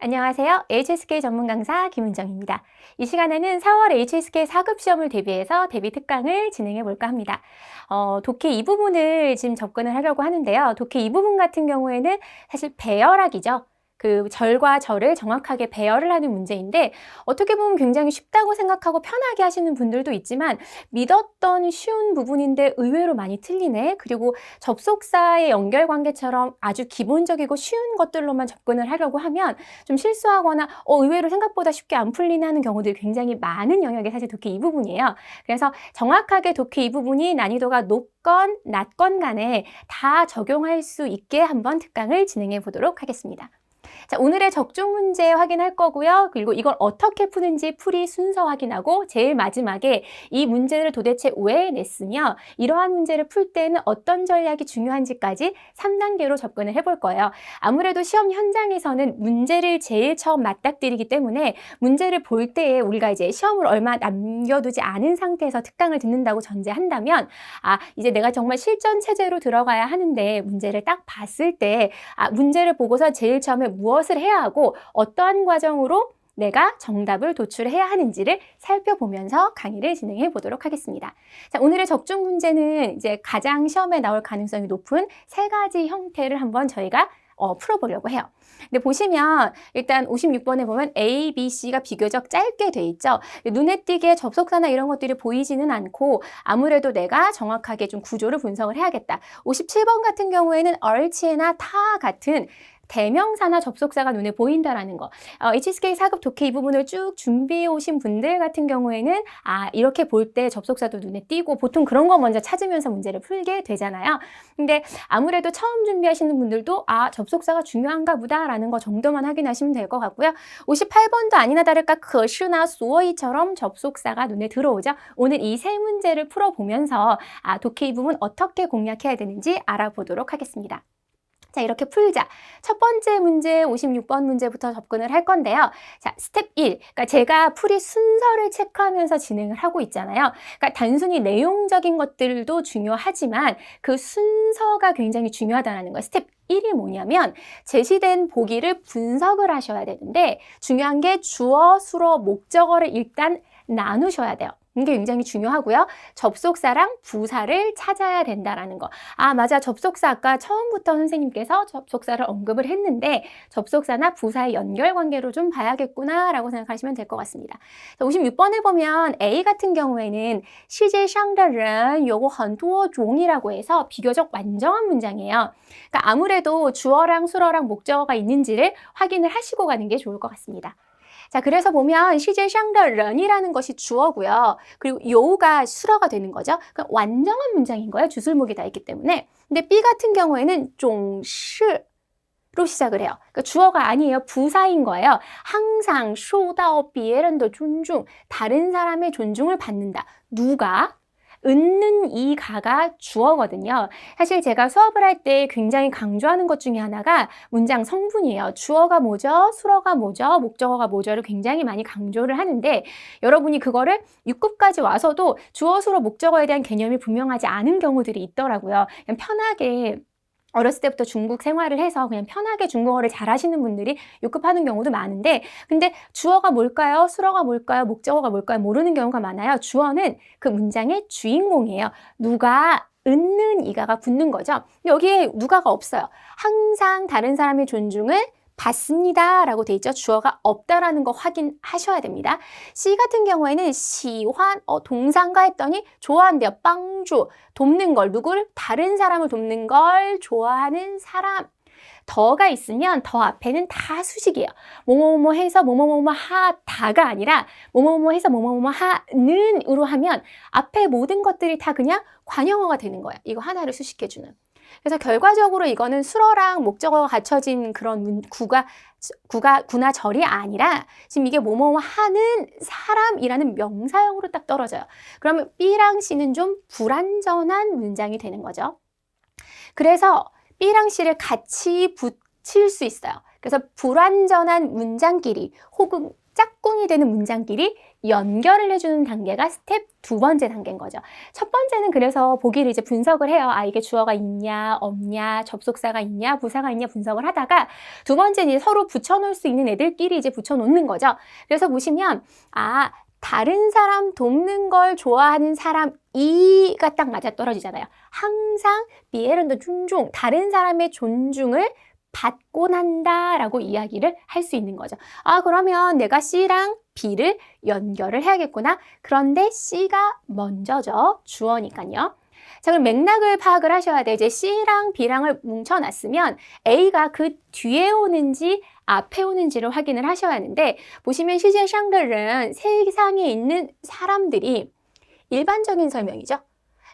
안녕하세요. HSK 전문 강사 김은정입니다. 이 시간에는 4월 HSK 4급 시험을 대비해서 대비 특강을 진행해 볼까 합니다. 어, 독해 이 부분을 지금 접근을 하려고 하는데요. 독해 이 부분 같은 경우에는 사실 배열학이죠. 그 절과 절을 정확하게 배열을 하는 문제인데 어떻게 보면 굉장히 쉽다고 생각하고 편하게 하시는 분들도 있지만 믿었던 쉬운 부분인데 의외로 많이 틀리네. 그리고 접속사의 연결 관계처럼 아주 기본적이고 쉬운 것들로만 접근을 하려고 하면 좀 실수하거나 어, 의외로 생각보다 쉽게 안 풀리는 하는 경우들이 굉장히 많은 영역이 사실 독해 이 부분이에요. 그래서 정확하게 독해 이 부분이 난이도가 높건 낮건 간에 다 적용할 수 있게 한번 특강을 진행해 보도록 하겠습니다. 자, 오늘의 적중 문제 확인할 거고요. 그리고 이걸 어떻게 푸는지 풀이 순서 확인하고 제일 마지막에 이 문제를 도대체 왜 냈으며 이러한 문제를 풀 때는 어떤 전략이 중요한지까지 3단계로 접근을 해볼 거예요. 아무래도 시험 현장에서는 문제를 제일 처음 맞닥뜨리기 때문에 문제를 볼 때에 우리가 이제 시험을 얼마 남겨두지 않은 상태에서 특강을 듣는다고 전제한다면 아, 이제 내가 정말 실전 체제로 들어가야 하는데 문제를 딱 봤을 때 아, 문제를 보고서 제일 처음에 무엇을 해야 하고 어떠한 과정으로 내가 정답을 도출해야 하는지를 살펴보면서 강의를 진행해 보도록 하겠습니다. 자, 오늘의 적중 문제는 이제 가장 시험에 나올 가능성이 높은 세 가지 형태를 한번 저희가 어, 풀어보려고 해요. 근데 보시면 일단 56번에 보면 A, B, C가 비교적 짧게 돼 있죠. 눈에 띄게 접속사나 이런 것들이 보이지는 않고 아무래도 내가 정확하게 좀 구조를 분석을 해야겠다. 57번 같은 경우에는 얼치나 타 같은 대명사나 접속사가 눈에 보인다라는 거. 어, HSK 4급 독해 이 부분을 쭉 준비해 오신 분들 같은 경우에는 아, 이렇게 볼 때 접속사도 눈에 띄고 보통 그런 거 먼저 찾으면서 문제를 풀게 되잖아요. 근데 아무래도 처음 준비하시는 분들도 아, 접속사가 중요한가 보다라는 거 정도만 확인하시면 될 것 같고요. 58번도 아니나 다를까 그시나 수어이처럼 접속사가 눈에 들어오죠. 오늘 이 세 문제를 풀어보면서 아, 독해 이 부분 어떻게 공략해야 되는지 알아보도록 하겠습니다. 자, 이렇게 풀자. 첫 번째 문제 56번 문제부터 접근을 할 건데요. 자, 스텝 1. 그러니까 제가 풀이 순서를 체크하면서 진행을 하고 있잖아요. 그러니까 단순히 내용적인 것들도 중요하지만 그 순서가 굉장히 중요하다는 거예요. 스텝 1이 뭐냐면 제시된 보기를 분석을 하셔야 되는데 중요한 게 주어, 수로, 목적어를 일단 나누셔야 돼요. 이게 굉장히 중요하고요. 접속사랑 부사를 찾아야 된다라는 거. 아, 맞아. 접속사 아까 처음부터 선생님께서 접속사를 언급을 했는데 접속사나 부사의 연결 관계로 좀 봐야겠구나라고 생각하시면 될 것 같습니다. 56번에 보면 A 같은 경우에는 시제 샹다른 요거 헌투어 종이라고 해서 비교적 완전한 문장이에요. 그러니까 아무래도 주어랑 수어랑 목적어가 있는지를 확인을 하시고 가는 게 좋을 것 같습니다. 자, 그래서 보면 시제 샹더런이라는 것이 주어고요. 그리고 요가 수러가 되는 거죠. 그러니까 완전한 문장인 거예요. 주술목이 다 있기 때문에. 근데 B 같은 경우에는 종시 로 시작을 해요. 그러니까 주어가 아니에요. 부사인 거예요. 항상 쇼다오 비에른더 존중 다른 사람의 존중을 받는다. 누가 은는 이 가가 주어거든요. 사실 제가 수업을 할 때 굉장히 강조하는 것 중에 하나가 문장 성분이에요. 주어가 뭐죠? 수어가 뭐죠? 목적어가 뭐죠를 굉장히 많이 강조를 하는데 여러분이 그거를 6급까지 와서도 주어, 수어, 목적어에 대한 개념이 분명하지 않은 경우들이 있더라고요. 그냥 편하게 어렸을 때부터 중국 생활을 해서 그냥 편하게 중국어를 잘 하시는 분들이 6급 하는 경우도 많은데 근데 주어가 뭘까요? 수어가 뭘까요? 목적어가 뭘까요? 모르는 경우가 많아요. 주어는 그 문장의 주인공이에요. 누가 은는 이가가 붙는 거죠. 여기에 누가가 없어요. 항상 다른 사람의 존중을 받습니다. 라고 돼 있죠. 주어가 없다라는 거 확인하셔야 됩니다. C 같은 경우에는 시환, 어, 동상가 했더니 좋아한대요. 빵주, 돕는 걸, 누구를? 다른 사람을 돕는 걸 좋아하는 사람. 더가 있으면 더 앞에는 다 수식이에요. 뭐뭐뭐 해서 뭐뭐뭐 하다가 아니라 뭐뭐뭐 해서 뭐뭐뭐 하는으로 하면 앞에 모든 것들이 다 그냥 관형어가 되는 거예요. 이거 하나를 수식해주는. 그래서 결과적으로 이거는 수어랑 목적어가 갖춰진 그런 구가 구가 구나 절이 아니라 지금 이게 뭐뭐 하는 사람이라는 명사형으로 딱 떨어져요. 그러면 B랑 C는 좀 불완전한 문장이 되는 거죠. 그래서 B랑 C를 같이 붙일 수 있어요. 그래서 불완전한 문장끼리 혹은 완성이 되는 문장끼리 연결을 해주는 단계가 스텝 두 번째 단계인 거죠. 첫 번째는 그래서 보기를 이제 분석을 해요. 아, 이게 주어가 있냐, 없냐, 접속사가 있냐, 부사가 있냐 분석을 하다가 두 번째는 서로 붙여놓을 수 있는 애들끼리 이제 붙여놓는 거죠. 그래서 보시면, 아, 다른 사람 돕는 걸 좋아하는 사람 이가 딱 맞아 떨어지잖아요. 항상 비에른더 존중, 다른 사람의 존중을 받고 난다 라고 이야기를 할 수 있는 거죠. 아, 그러면 내가 C랑 B를 연결을 해야겠구나. 그런데 C가 먼저죠. 주어니까요. 자, 그럼 맥락을 파악을 하셔야 돼요. 이제 C랑 B랑을 뭉쳐놨으면 A가 그 뒤에 오는지 앞에 오는지를 확인을 하셔야 하는데 보시면 시제 샹들은 세상에 있는 사람들이 일반적인 설명이죠.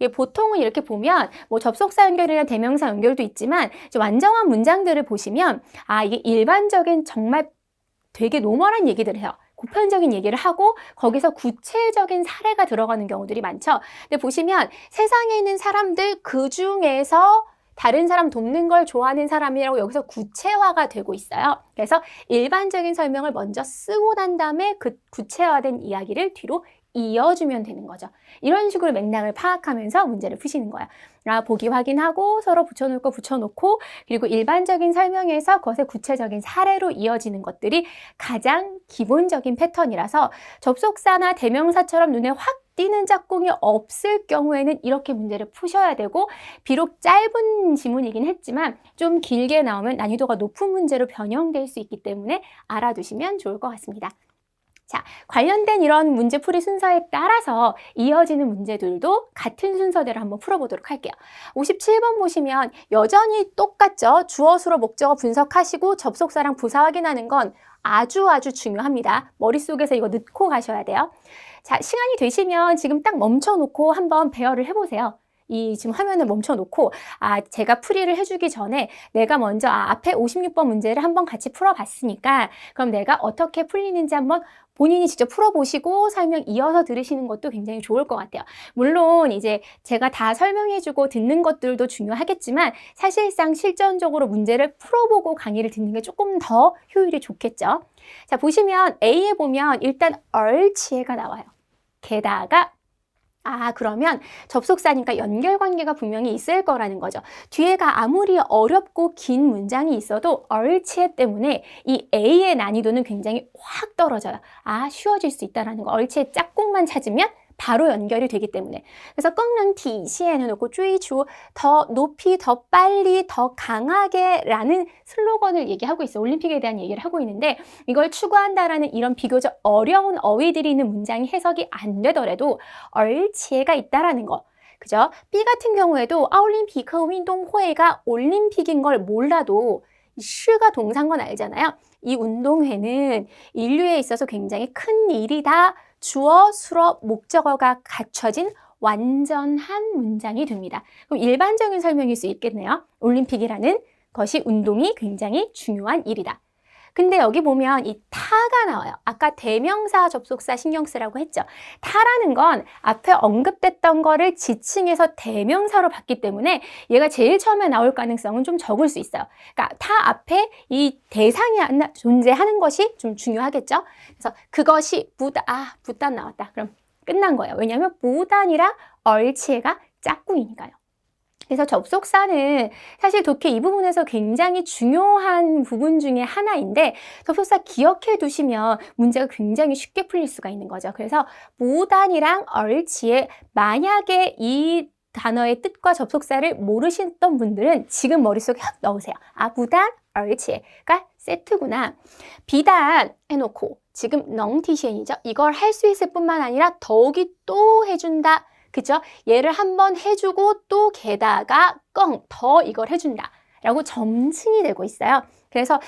예, 보통은 이렇게 보면 뭐 접속사 연결이나 대명사 연결도 있지만 완전한 문장들을 보시면 아 이게 일반적인 정말 되게 노멀한 얘기들을 해요. 보편적인 얘기를 하고 거기서 구체적인 사례가 들어가는 경우들이 많죠. 근데 보시면 세상에 있는 사람들 그 중에서 다른 사람 돕는 걸 좋아하는 사람이라고 여기서 구체화가 되고 있어요. 그래서 일반적인 설명을 먼저 쓰고 난 다음에 그 구체화된 이야기를 뒤로 이어주면 되는 거죠. 이런 식으로 맥락을 파악하면서 문제를 푸시는 거야. 아, 보기 확인하고 서로 붙여놓을 거 붙여놓고 그리고 일반적인 설명에서 그것의 구체적인 사례로 이어지는 것들이 가장 기본적인 패턴이라서 접속사나 대명사처럼 눈에 확 띄는 짝꿍이 없을 경우에는 이렇게 문제를 푸셔야 되고 비록 짧은 지문이긴 했지만 좀 길게 나오면 난이도가 높은 문제로 변형될 수 있기 때문에 알아두시면 좋을 것 같습니다. 자, 관련된 이런 문제풀이 순서에 따라서 이어지는 문제들도 같은 순서대로 한번 풀어보도록 할게요. 57번 보시면 여전히 똑같죠? 주어, 수로, 목적어 분석하시고 접속사랑 부사 확인하는 건 아주 아주 중요합니다. 머릿속에서 이거 넣고 가셔야 돼요. 자, 시간이 되시면 지금 딱 멈춰놓고 한번 배열을 해보세요. 이 지금 화면을 멈춰 놓고 아 제가 풀이를 해주기 전에 내가 먼저 아, 앞에 56번 문제를 한번 같이 풀어봤으니까 그럼 내가 어떻게 풀리는지 한번 본인이 직접 풀어보시고 설명 이어서 들으시는 것도 굉장히 좋을 것 같아요. 물론 이제 제가 다 설명해주고 듣는 것들도 중요하겠지만 사실상 실전적으로 문제를 풀어보고 강의를 듣는 게 조금 더 효율이 좋겠죠. 자 보시면 A에 보면 일단 얼치해가 나와요. 게다가 아, 그러면 접속사니까 연결 관계가 분명히 있을 거라는 거죠. 뒤에가 아무리 어렵고 긴 문장이 있어도 얼치에 때문에 이 A의 난이도는 굉장히 확 떨어져요. 아, 쉬워질 수 있다라는 거. 얼치의 짝꿍만 찾으면 바로 연결이 되기 때문에. 그래서 꺾는 T시에는 놓고追求, 더 높이, 더 빨리, 더 강하게 라는 슬로건을 얘기하고 있어. 올림픽에 대한 얘기를 하고 있는데 이걸 추구한다라는 이런 비교적 어려운 어휘들이 있는 문장이 해석이 안 되더라도 얼지혜가 있다라는 거. 그죠? B 같은 경우에도 아올림피크 운동회가 올림픽인 걸 몰라도 슈가 동사인 건 알잖아요. 이 운동회는 인류에 있어서 굉장히 큰 일이다. 주어, 수어, 목적어가 갖춰진 완전한 문장이 됩니다. 그럼 일반적인 설명일 수 있겠네요. 올림픽이라는 것이 운동이 굉장히 중요한 일이다. 근데 여기 보면 이 타가 나와요. 아까 대명사 접속사 신경 쓰라고 했죠. 타라는 건 앞에 언급됐던 거를 지칭해서 대명사로 봤기 때문에 얘가 제일 처음에 나올 가능성은 좀 적을 수 있어요. 그러니까 타 앞에 이 대상이 존재하는 것이 좀 중요하겠죠. 그래서 그것이 부다, 아, 부단 나왔다. 그럼 끝난 거예요. 왜냐하면 부단이랑 얼치가 짝꿍이니까요. 그래서 접속사는 사실 독해 이 부분에서 굉장히 중요한 부분 중에 하나인데 접속사 기억해 두시면 문제가 굉장히 쉽게 풀릴 수가 있는 거죠. 그래서 모단이랑 얼치에 만약에 이 단어의 뜻과 접속사를 모르셨던 분들은 지금 머릿속에 확 넣으세요. 아, 부단, 얼치가 세트구나. 비단 해놓고 지금 넝티션이죠. 이걸 할 수 있을 뿐만 아니라 더욱이 또 해준다. 그죠? 얘를 한번 해주고 또 게다가 껑 더 이걸 해준다. 라고 점층이 되고 있어요. 그래서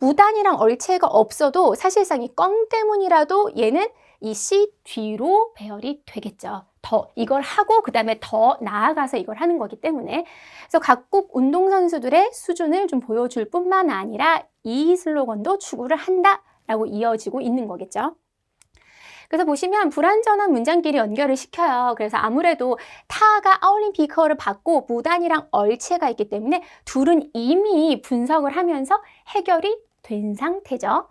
무단이랑 얼체가 없어도 사실상 이 껑 때문이라도 얘는 이 C 뒤로 배열이 되겠죠. 더 이걸 하고 그 다음에 더 나아가서 이걸 하는 거기 때문에 그래서 각국 운동선수들의 수준을 좀 보여줄 뿐만 아니라 이 슬로건도 추구를 한다라고 이어지고 있는 거겠죠. 그래서 보시면 불완전한 문장끼리 연결을 시켜요. 그래서 아무래도 타가 아울림피커를 받고 무단이랑 얼체가 있기 때문에 둘은 이미 분석을 하면서 해결이 된 상태죠.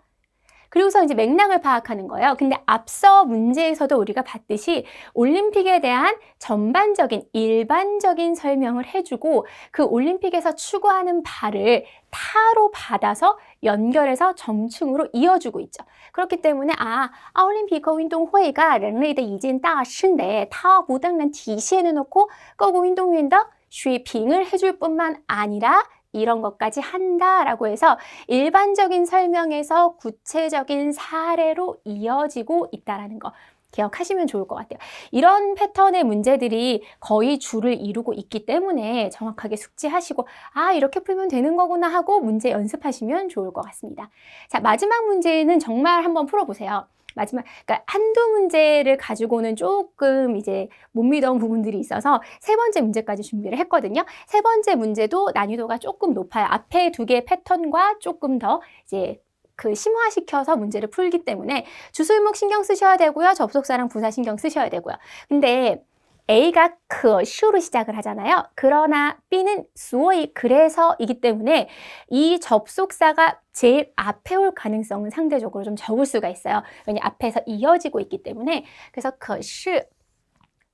그리고서 이제 맥락을 파악하는 거예요. 근데 앞서 문제에서도 우리가 봤듯이 올림픽에 대한 전반적인 일반적인 설명을 해주고 그 올림픽에서 추구하는 바를 타로 받아서 연결해서 점층으로 이어주고 있죠. 그렇기 때문에 아, 奥林匹克运动会가人类的一件大事인데它不但能体现해놓고各个运动员的水平을 해줄 뿐만 아니라 이런 것까지 한다라고 해서 일반적인 설명에서 구체적인 사례로 이어지고 있다라는 거 기억하시면 좋을 것 같아요. 이런 패턴의 문제들이 거의 줄을 이루고 있기 때문에 정확하게 숙지하시고 아 이렇게 풀면 되는 거구나 하고 문제 연습하시면 좋을 것 같습니다. 자 마지막 문제는 정말 한번 풀어보세요. 마지막 그러니까 한두 문제를 가지고는 조금 이제 못 믿어온 부분들이 있어서 세 번째 문제까지 준비를 했거든요. 세 번째 문제도 난이도가 조금 높아요. 앞에 두 개의 패턴과 조금 더 이제 그 심화시켜서 문제를 풀기 때문에 주술목 신경 쓰셔야 되고요. 접속사랑 부사 신경 쓰셔야 되고요. 근데 A가 그슈로 시작을 하잖아요. 그러나 B는 수어이 그래서이기 때문에 이 접속사가 제일 앞에 올 가능성은 상대적으로 좀 적을 수가 있어요. 왜냐 앞에서 이어지고 있기 때문에 그래서 可是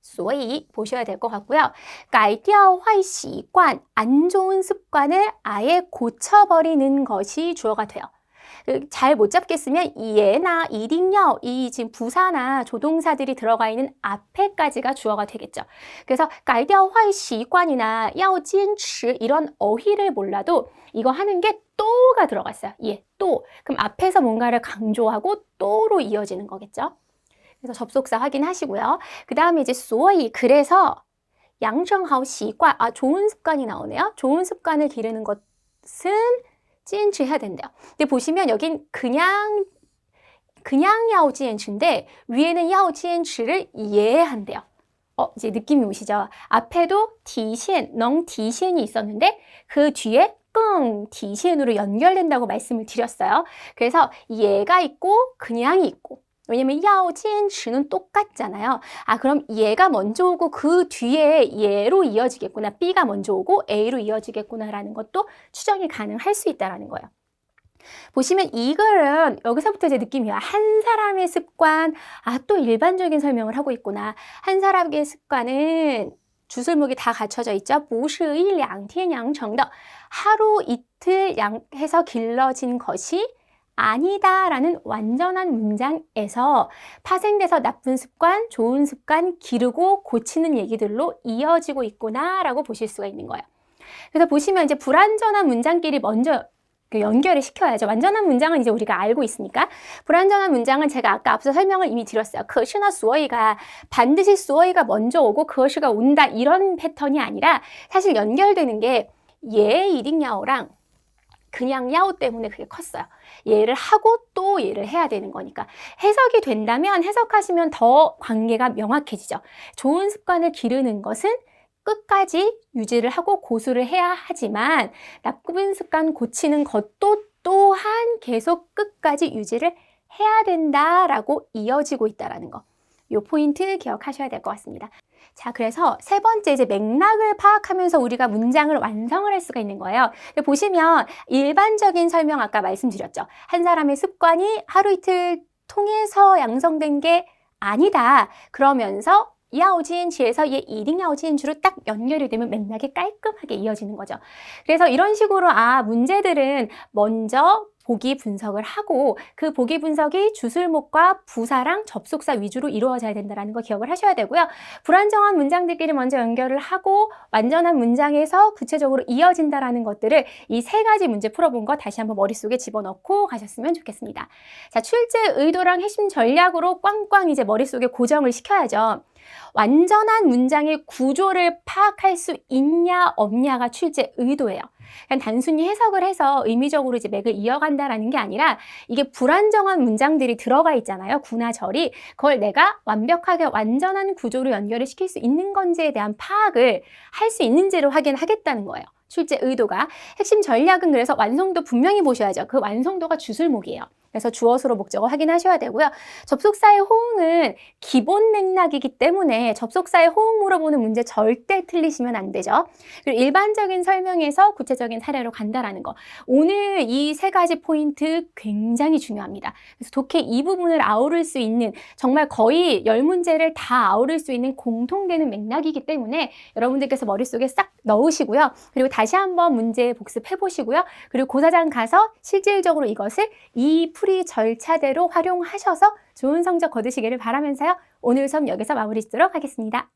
所以 보셔야 될 것 같고요. 改掉坏习惯, 안 좋은 습관을 아예 고쳐버리는 것이 주어가 돼요. 그 잘못 잡겠으면 예나 이딩여 이 지금 부사나 조동사들이 들어가 있는 앞에까지가 주어가 되겠죠. 그래서 깔려 화이 시관이나 야오진치 이런 어휘를 몰라도 이거 하는 게 또가 들어갔어요. 예, 또. 그럼 앞에서 뭔가를 강조하고 또로 이어지는 거겠죠. 그래서 접속사 확인하시고요. 그 다음에 이제 소이 그래서 양정하우 시관 아 좋은 습관이 나오네요. 좋은 습관을 기르는 것은 坚持해야 된대요. 근데 보시면 여긴 그냥 그냥 야오지엔츠인데 위에는 야오지엔츠를 이해한대요. 어, 이제 느낌이 오시죠? 앞에도 디시엔, 넝 디시엔이 있었는데 그 뒤에 끙 디시엔으로 연결된다고 말씀을 드렸어요. 그래서 얘가 있고 그냥이 있고 왜냐면 야오, 치엔치는 똑같잖아요. 아 그럼 얘가 먼저 오고 그 뒤에 얘로 이어지겠구나. B가 먼저 오고 A로 이어지겠구나라는 것도 추정이 가능할 수 있다라는 거예요. 보시면 이글은 여기서부터 제 느낌이야. 한 사람의 습관, 아, 또 일반적인 설명을 하고 있구나. 한 사람의 습관은 주술목이 다 갖춰져 있죠. 무시의 양티양 정덕. 하루 이틀 양 해서 길러진 것이 아니다 라는 완전한 문장에서 파생돼서 나쁜 습관, 좋은 습관 기르고 고치는 얘기들로 이어지고 있구나 라고 보실 수가 있는 거예요. 그래서 보시면 이제 불완전한 문장끼리 먼저 그 연결을 시켜야죠. 완전한 문장은 이제 우리가 알고 있으니까 불완전한 문장은 제가 아까 앞서 설명을 이미 드렸어요. 그시나 수어이가 반드시 수어이가 먼저 오고 그것이가 온다 이런 패턴이 아니라 사실 연결되는 게 예, 이딩야오랑 그냥 야오 때문에 그게 컸어요. 얘를 하고 또 얘를 해야 되는 거니까. 해석이 된다면 해석하시면 더 관계가 명확해지죠. 좋은 습관을 기르는 것은 끝까지 유지를 하고 고수를 해야 하지만 나쁜 습관 고치는 것도 또한 계속 끝까지 유지를 해야 된다라고 이어지고 있다라는 거. 요 포인트 기억하셔야 될 것 같습니다. 자, 그래서 세 번째 이제 맥락을 파악하면서 우리가 문장을 완성을 할 수가 있는 거예요. 보시면 일반적인 설명 아까 말씀드렸죠. 한 사람의 습관이 하루 이틀 통해서 양성된 게 아니다. 그러면서 야오지엔지에서 얘 이딩 야오지엔주로 딱 연결이 되면 맥락이 깔끔하게 이어지는 거죠. 그래서 이런 식으로 아 문제들은 먼저 보기 분석을 하고 그 보기 분석이 주술목과 부사랑 접속사 위주로 이루어져야 된다는 거 기억을 하셔야 되고요. 불안정한 문장들끼리 먼저 연결을 하고 완전한 문장에서 구체적으로 이어진다라는 것들을 이 세 가지 문제 풀어본 거 다시 한번 머릿속에 집어넣고 가셨으면 좋겠습니다. 자, 출제 의도랑 핵심 전략으로 꽝꽝 이제 머릿속에 고정을 시켜야죠. 완전한 문장의 구조를 파악할 수 있냐 없냐가 출제 의도예요. 그냥 단순히 해석을 해서 의미적으로 이제 맥을 이어간다라는 게 아니라 이게 불안정한 문장들이 들어가 있잖아요. 구나 절이 그걸 내가 완벽하게 완전한 구조로 연결을 시킬 수 있는 건지에 대한 파악을 할 수 있는지를 확인하겠다는 거예요. 출제 의도가 핵심 전략은 그래서 완성도 분명히 보셔야죠. 그 완성도가 주술목이에요. 그래서 주어수로 목적어 확인하셔야 되고요. 접속사의 호응은 기본 맥락이기 때문에 접속사의 호응 물어보는 문제 절대 틀리시면 안 되죠. 그리고 일반적인 설명에서 구체적인 사례로 간다라는 거. 오늘 이 세 가지 포인트 굉장히 중요합니다. 그래서 독해 이 부분을 아우를 수 있는 정말 거의 열 문제를 다 아우를 수 있는 공통되는 맥락이기 때문에 여러분들께서 머릿속에 싹 넣으시고요. 그리고 다시 한번 문제 복습해 보시고요. 그리고 고사장 가서 실질적으로 이것을 이 풀이 절차대로 활용하셔서 좋은 성적 거두시기를 바라면서요. 오늘 수업 여기서 마무리 짓도록 하겠습니다.